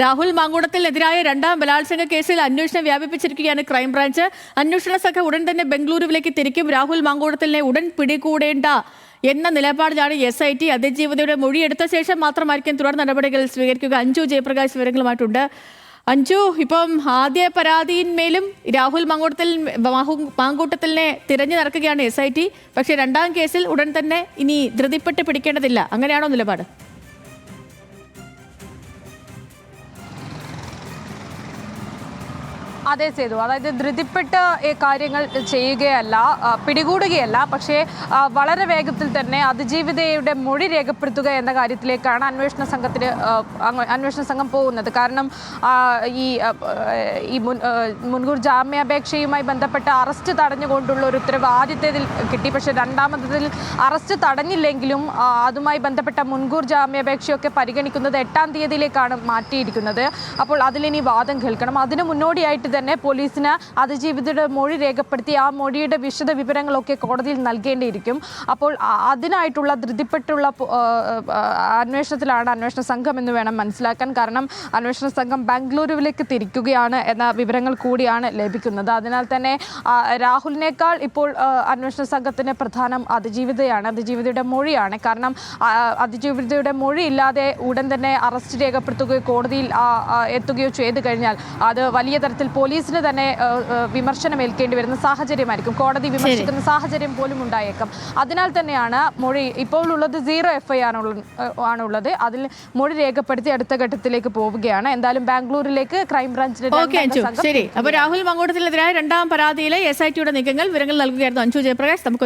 രാഹുൽ മാങ്കൂടത്തിനെതിരായ രണ്ടാം ബലാത്സംഗ കേസിൽ അന്വേഷണം വ്യാപിപ്പിച്ചിരിക്കുകയാണ് ക്രൈംബ്രാഞ്ച്. അന്വേഷണ സംഘം ഉടൻ തന്നെ ബംഗളൂരുവിലേക്ക് തിരിക്കും. രാഹുൽ മാങ്കൂടത്തിനെ ഉടൻ പിടികൂടേണ്ട എന്ന നിലപാടിലാണ് എസ് ഐ ടി അതിജീവിതയുടെ മൊഴിയെടുത്ത ശേഷം മാത്രമായിരിക്കും തുടർ നടപടികൾ സ്വീകരിക്കുക. അഞ്ജു ജയപ്രകാശ് വിവരങ്ങളുമായിട്ടുണ്ട്. അഞ്ചു ഇപ്പം ആദ്യ പരാതിയിന്മേലും രാഹുൽ മാങ്കൂട്ടത്തിൽ മാങ്കൂട്ടത്തിലിനെ തിരഞ്ഞു നടക്കുകയാണ് എസ് ഐ ടി പക്ഷേ രണ്ടാം കേസിൽ ഉടൻ തന്നെ ഇനി ധൃതിപ്പെട്ട് പിടിക്കേണ്ടതില്ല. അങ്ങനെയാണോ നിലപാട്? അതെ ചെയ്തു അതായത് ധൃതിപ്പെട്ട് കാര്യങ്ങൾ ചെയ്യുകയല്ല പിടികൂടുകയല്ല. പക്ഷേ വളരെ വേഗത്തിൽ തന്നെ അതിജീവിതയുടെ മൊഴി രേഖപ്പെടുത്തുക എന്ന കാര്യത്തിലേക്കാണ് അന്വേഷണ സംഘത്തിന് അന്വേഷണ സംഘം പോകുന്നത്. കാരണം ഈ ഈ മുൻകൂർ ജാമ്യാപേക്ഷയുമായി ബന്ധപ്പെട്ട അറസ്റ്റ് തടഞ്ഞുകൊണ്ടുള്ള ഒരു ഉത്തരവ് ആദ്യത്തേതിൽ കിട്ടി. പക്ഷേ രണ്ടാമത്തേതിൽ അറസ്റ്റ് തടഞ്ഞില്ലെങ്കിലും അതുമായി ബന്ധപ്പെട്ട മുൻകൂർ ജാമ്യാപേക്ഷയൊക്കെ പരിഗണിക്കുന്നത് എട്ടാം തീയതിയിലേക്കാണ് മാറ്റിയിരിക്കുന്നത്. അപ്പോൾ അതിലിനി വാദം കേൾക്കണം. അതിന് മുന്നോടിയായിട്ട് തന്നെ പോലീസിന് അതിജീവിതയുടെ മൊഴി രേഖപ്പെടുത്തി ആ മൊഴിയുടെ വിശദ വിവരങ്ങളൊക്കെ കോടതിയിൽ നൽകേണ്ടിയിരിക്കും. അപ്പോൾ അതിനായിട്ടുള്ള ധൃതിപ്പെട്ടുള്ള അന്വേഷണത്തിലാണ് അന്വേഷണ സംഘം എന്ന് വേണം മനസ്സിലാക്കാൻ. കാരണം അന്വേഷണ സംഘം ബാംഗ്ലൂരുവിലേക്ക് തിരിക്കുകയാണ് എന്ന വിവരങ്ങൾ കൂടിയാണ് ലഭിക്കുന്നത്. അതിനാൽ തന്നെ രാഹുലിനേക്കാൾ ഇപ്പോൾ അന്വേഷണ സംഘത്തിന് പ്രധാനം അതിജീവിതയാണ് അതിജീവിതയുടെ മൊഴിയാണ്. കാരണം അതിജീവിതയുടെ മൊഴി ഇല്ലാതെ ഉടൻ തന്നെ അറസ്റ്റ് രേഖപ്പെടുത്തുകയോ കോടതിയിൽ എത്തുകയോ ചെയ്തു കഴിഞ്ഞാൽ അത് വലിയ തരത്തിൽ പോലീസിന് തന്നെ വിമർശനം ഏൽക്കേണ്ടി വരുന്ന സാഹചര്യമായിരിക്കും. കോടതി വിമർശിക്കുന്ന സാഹചര്യം പോലും ഉണ്ടായേക്കാം. അതിനാൽ തന്നെയാണ് മൊഴി ഇപ്പോൾ ഉള്ളത് സീറോ എഫ് ഐ ആണുള്ളത്. അതിൽ മൊഴി രേഖപ്പെടുത്തി അടുത്ത ഘട്ടത്തിലേക്ക് പോവുകയാണ്. എന്തായാലും ബാംഗ്ലൂരിലേക്ക് ക്രൈംബ്രാഞ്ചിന്റെ ശരി. അപ്പൊ രാഹുൽ മങ്കോട്ടത്തിനെതിരായ രണ്ടാം പരാതിയിലെ എസ് ഐ ടിയുടെ നീക്കങ്ങൾ വിവരങ്ങൾ നൽകുകയായിരുന്നു അഞ്ചു ജയപ്രകാശ്. നമുക്ക്